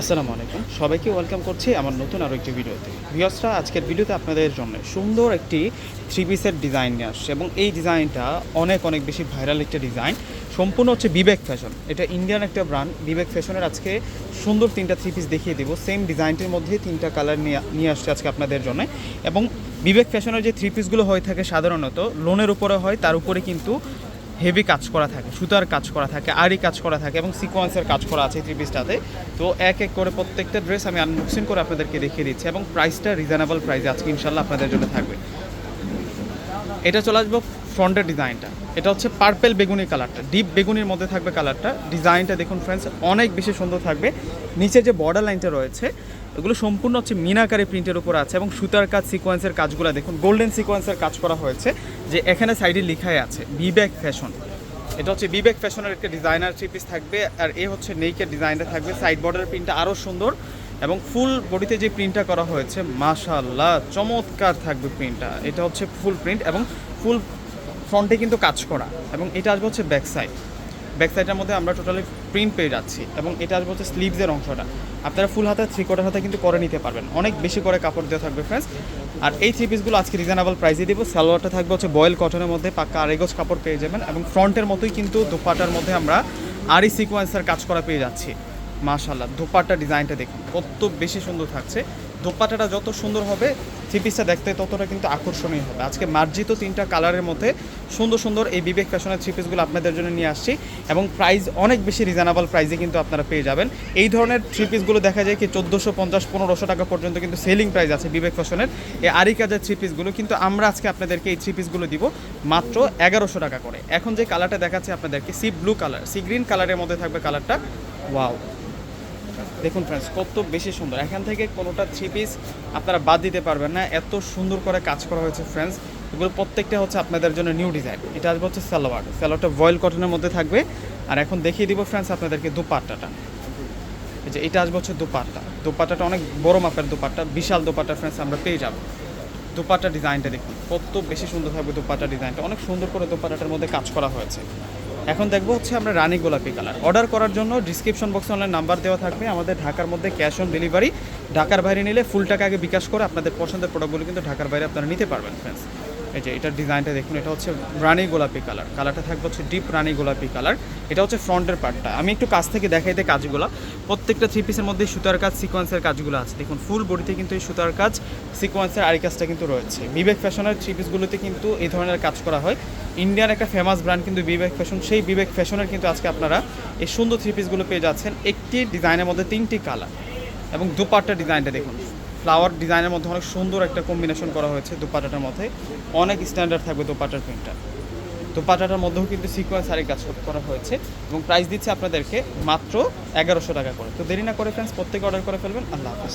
আসসালামু আলাইকুম। সবাইকে ওয়েলকাম করছি আমার নতুন আরও একটি ভিডিওতে। ভিওসরা আজকের ভিডিওতে আপনাদের জন্য সুন্দর একটি থ্রি পিসের ডিজাইন নিয়ে আসছে এবং এই ডিজাইনটা অনেক অনেক বেশি ভাইরাল একটা ডিজাইন সম্পূর্ণ হচ্ছে বিবেক ফ্যাশন এটা ইন্ডিয়ান একটা ব্র্যান্ড বিবেক ফ্যাশনের আজকে সুন্দর তিনটা থ্রি পিস দেখিয়ে দেবো। সেম ডিজাইনটির মধ্যে তিনটা কালার নিয়ে নিয়ে আসছে আজকে আপনাদের জন্য। এবং বিবেক ফ্যাশনের যে থ্রি পিসগুলো হয়ে থাকে সাধারণত লোনের উপরে হয়, তার উপরে কিন্তু হেভি কাজ করা থাকে, সুতার কাজ করা থাকে আরি কাজ করা থাকে এবং সিকোয়েন্সের কাজ করা আছে থ্রি পিসটাতে তো এক এক করে প্রত্যেকটা ড্রেস আমি আনবক্সিং করে আপনাদেরকে দেখিয়ে দিচ্ছি এবং প্রাইসটা রিজনেবল প্রাইসে আজকে ইনশাল্লাহ আপনাদের জন্য থাকবে। এটা চলে আসব ফ্রন্টের ডিজাইনটা এটা হচ্ছে পার্পেল বেগুনি কালারটা ডিপ বেগুনির মধ্যে থাকবে কালারটা ডিজাইনটা দেখুন ফ্রেন্ডস অনেক বেশি সুন্দর থাকবে। নিচে যে বর্ডার লাইনটা রয়েছে এগুলো সম্পূর্ণ হচ্ছে মিনাকারি প্রিন্টের উপর আছে এবং সুতার কাজ সিকোয়েন্সের কাজগুলো দেখুন গোল্ডেন সিকোয়েন্সের কাজ করা হয়েছে, যে এখানে সাইডে লেখাই আছে বিবেক ফ্যাশন এটা হচ্ছে বিবেক ফ্যাশনের একটা ডিজাইনার থ্রি পিস থাকবে, আর এ হচ্ছে নেইকের ডিজাইনটা থাকবে সাইড বর্ডারের প্রিন্টটা আরও সুন্দর এবং ফুল বডিতে যে প্রিন্টটা করা হয়েছে মাশাল্লাহ চমৎকার থাকবে প্রিন্টটা এটা হচ্ছে ফুল প্রিন্ট এবং ফুল ফ্রন্টে কিন্তু কাজ করা এবং এটা আসবে হচ্ছে ব্যাক সাইড ব্যাক সাইডের মধ্যে আমরা টোটালি প্রিন্ট পেয়ে যাচ্ছি এবং এটা আসবে হচ্ছে স্লিভসের অংশটা। আপনারা ফুল হাতে থ্রি কোয়ার্টার হাতে কিন্তু করে নিতে পারবেন। অনেক বেশি করে কাপড় দেওয়া থাকবে ফ্রেন্ডস আর এই থ্রি পিসগুলো আজকে রিজনেবল প্রাইসে দিব। সালোয়ারটা থাকবে হচ্ছে বয়েল কটনের মধ্যে, পাক্কা আড়াইগজ কাপড় পেয়ে যাবেন এবং ফ্রন্টের মতোই কিন্তু দোপাটার মধ্যে আমরা আরি সিকোয়েন্সের কাজ করা পেয়ে যাচ্ছি। মাশাল্লাহ দোপাট্টা ডিজাইনটা দেখুন, কত বেশি সুন্দর থাকছে। দোপাট্টাটা যত সুন্দর হবে থ্রি পিসটা দেখতে ততটা কিন্তু আকর্ষণীয় হবে। আজকে মার্জিত তিনটা কালারের মধ্যে সুন্দর সুন্দর এই বিবেক ফ্যাশনের থ্রি পিসগুলো আপনাদের জন্য নিয়ে আসছি এবং প্রাইস অনেক বেশি রিজনেবল প্রাইসে কিন্তু আপনারা পেয়ে যাবেন। এই ধরনের থ্রি পিসগুলো দেখা যায় কি চোদ্দোশো পঞ্চাশ পনেরোশো টাকা পর্যন্ত কিন্তু সেলিং প্রাইস আছে বিবেক ফ্যাশনের। এই আরি কাজের থ্রি পিসগুলো কিন্তু আমরা আজকে আপনাদেরকে এই থ্রি পিসগুলো দিব মাত্র এগারোশো টাকা করে। এখন যে কালারটা দেখাচ্ছে আপনাদেরকে sea blue colour sea green কালারের মধ্যে থাকবে কালারটা ওয়াও দেখুন ফ্রেন্ডস কত বেশি সুন্দর। এখান থেকে কোনোটা থ্রি পিস আপনারা বাদ দিতে পারবেন না। এত সুন্দর করে কাজ করা হয়েছে ফ্রেন্ডস এগুলো প্রত্যেকটা হচ্ছে আপনাদের জন্য নিউ ডিজাইন এটা আসবে হচ্ছে সালোয়ার। সালোয়ারটা ভয়েল কটনের মধ্যে থাকবে। আর এখন দেখিয়ে দিব ফ্রেন্ডস আপনাদেরকে দুপাট্টাটা। এই যে এটা আসবে হচ্ছে দুপাট্টা। দুপাট্টাটা অনেক বড় মাপের দুপাট্টা। বিশাল দুপাট্টা ফ্রেন্ডস আমরা পেয়ে যাব। দুপাট্টা ডিজাইনটা দেখুন। কত বেশি সুন্দর থাকবে দুপাট্টা ডিজাইনটা অনেক সুন্দর করে দুপাট্টাটার মধ্যে কাজ করা হয়েছে। এখন দেখব হচ্ছে আমরা রানী গোলাপি কালার। অর্ডার করার জন্য ডিসক্রিপশন বক্সে অনলাইন নাম্বার দেওয়া থাকবে। আমাদের ঢাকার মধ্যে ক্যাশ অন ডেলিভারি ঢাকার বাইরে নিলে ফুল টাকা আগে বিকাশ করে আপনাদের পছন্দের প্রোডাক্টগুলো কিন্তু ঢাকার বাইরে আপনারা নিতে পারবেন ফ্রেন্ডস এই যে এটার ডিজাইনটা দেখুন, এটা হচ্ছে রানী গোলাপি কালার। কালারটা থাকবে হচ্ছে ডিপ রানী গোলাপি কালার। এটা হচ্ছে ফ্রন্টের পার্টটা। আমি একটু কাছ থেকে দেখাই দেখাইতে কাজগুলো। প্রত্যেকটা থ্রি পিসের মধ্যে সুতার কাজ সিকোয়েন্সের কাজগুলো আছে। দেখুন ফুল বডিতে কিন্তু এই সুতার কাজ সিকোয়েন্সের আরি কাজটা কিন্তু রয়েছে। বিবেক ফ্যাশনের থ্রি পিসগুলোতে কিন্তু এই ধরনের কাজ করা হয়। ইন্ডিয়ান একটা ফেমাস ব্র্যান্ড কিন্তু বিবেক ফ্যাশন সেই বিবেক ফ্যাশনের কিন্তু আজকে আপনারা এই সুন্দর থ্রি পিসগুলো পেয়ে যাচ্ছেন। একটি ডিজাইনের মধ্যে তিনটি কালার এবং দুপাট্টা ডিজাইনটা দেখুন। ফ্লাওয়ার ডিজাইনের মধ্যে অনেক সুন্দর একটা কম্বিনেশন করা হয়েছে দুপাটাটার মধ্যে। অনেক স্ট্যান্ডার্ড থাকবে দুপাটার প্রিন্টটা দুপাটাটার মধ্যেও কিন্তু সিকোয়েন্স আরেক কাজ করা হয়েছে এবং প্রাইস দিচ্ছে আপনাদেরকে মাত্র এগারোশো টাকা করে। তো দেরি না করে ফ্রেন্ডস প্রত্যেকে অর্ডার করে ফেলবেন। আল্লাহ হাফিজ।